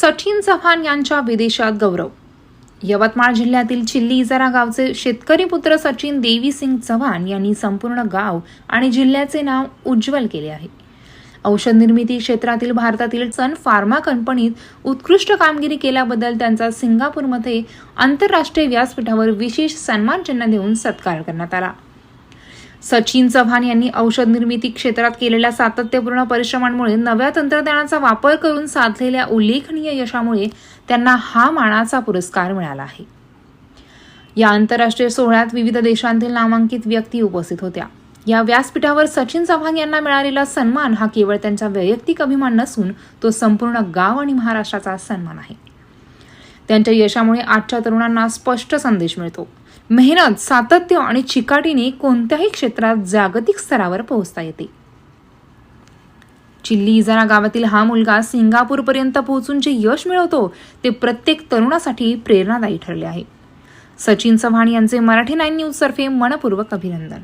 सचिन चव्हाण यांच्या विदेशात गौरव. यवतमाळ जिल्ह्यातील चिल्ली इजारा गावचे शेतकरी पुत्र सचिन देवीसिंग चव्हाण यांनी संपूर्ण गाव आणि जिल्ह्याचे नाव उज्ज्वल केले आहे. औषध निर्मिती क्षेत्रातील भारतातील सन फार्मा कंपनीत उत्कृष्ट कामगिरी केल्याबद्दल त्यांचा सिंगापूरमध्ये आंतरराष्ट्रीय व्यासपीठावर विशेष सन्मानचिन्ह देऊन सत्कार करण्यात आला. सचिन चव्हाण यांनी औषध निर्मिती क्षेत्रात केलेल्या सातत्यपूर्ण परिश्रमांमुळे नव्या तंत्रज्ञानाचा वापर करून साधलेल्या उल्लेखनीय यशामुळे त्यांना हा मानाचा पुरस्कार मिळाला आहे. या आंतरराष्ट्रीय सोहळ्यात विविध देशांतील नामांकित व्यक्ती उपस्थित होत्या. या व्यासपीठावर सचिन चव्हाण यांना मिळालेला सन्मान हा केवळ त्यांचा वैयक्तिक अभिमान नसून तो संपूर्ण गाव आणि महाराष्ट्राचा सन्मान आहे. त्यांच्या यशामुळे आजच्या तरुणांना स्पष्ट संदेश मिळतो. मेहनत सातत्य आणि चिकाटीने कोणत्याही क्षेत्रात जागतिक स्तरावर पोहोचता येते. चिल्ली इजारा गावातील हा मुलगा सिंगापूरपर्यंत पोहोचून जे यश मिळवतो ते प्रत्येक तरुणासाठी प्रेरणादायी ठरले आहे. सचिन चव्हाण यांचे मराठी नाईन न्यूज तर्फे मनपूर्वक अभिनंदन.